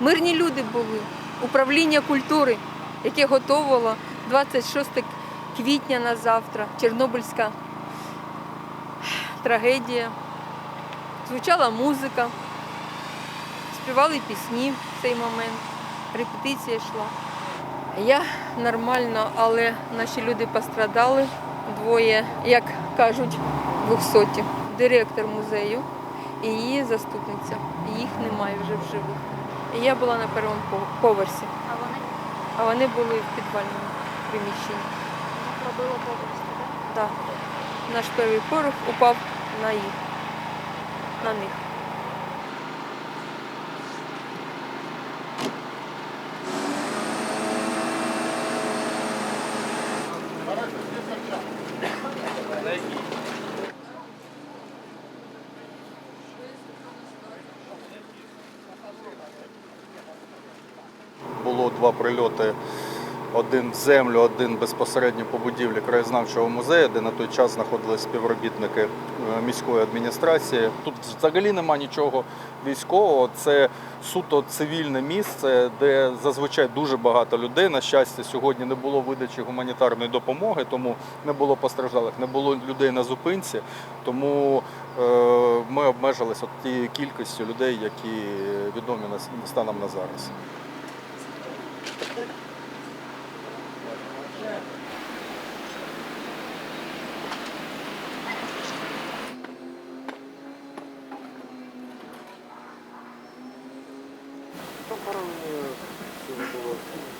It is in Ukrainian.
Мирні люди були, управління культури, яке готувало 26 квітня на завтра, Чорнобильська трагедія, звучала музика, співали пісні в цей момент, репетиція йшла. Я нормально, але наші люди пострадали. Двоє, як кажуть, двохсоті. Директор музею і її заступниця. Їх немає вже в живих. Я була на першому поверсі, А вони а вони були в підвальному приміщенні. пробило повністю, так? Так. Наш перший поверх упав на їх, на них. Було два прильоти. Один землю, один безпосередньо по будівлі краєзнавчого музею, де на той час знаходились співробітники е, міської адміністрації. Тут взагалі нема нічого військового. Це суто цивільне місце, де зазвичай дуже багато людей. На щастя, сьогодні не було видачі гуманітарної допомоги, тому не було постраждалих, не було людей на зупинці. Тому е, ми обмежилися от тією кількістю людей, які відомі нас станом на зараз. похоронені, е, все было.